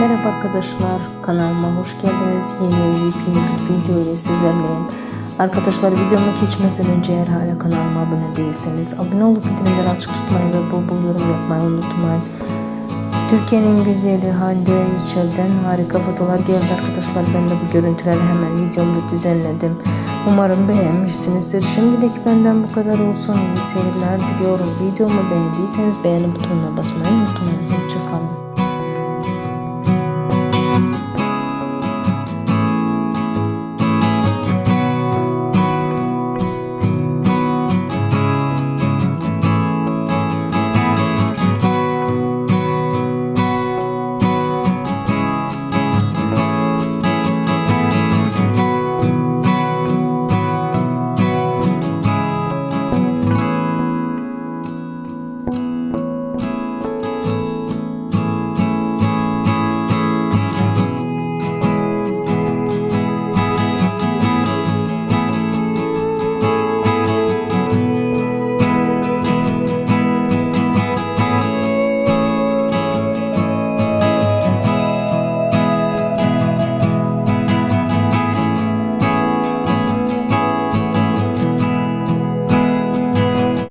Merhaba arkadaşlar kanalıma hoş geldiniz. Yeni yepyeni bir video ile sizlerleyim. Arkadaşlar videoma geçmeden önce eğer hala kanalıma abone değilseniz abone olup bildirimleri açık tutmayı ve bol bol yorum yapmayı unutmayın. Türkiye'nin güzeli Hande Yücel'den harika fotoğraflar geldi arkadaşlar. Ben de bu görüntüleri hemen videomda düzenledim. Umarım beğenmişsinizdir. Şimdilik benden bu kadar olsun. İyi seyirler diliyorum. Videomu beğendiyseniz beğeni butonuna basmayı unutmayın. Hoşçakalın.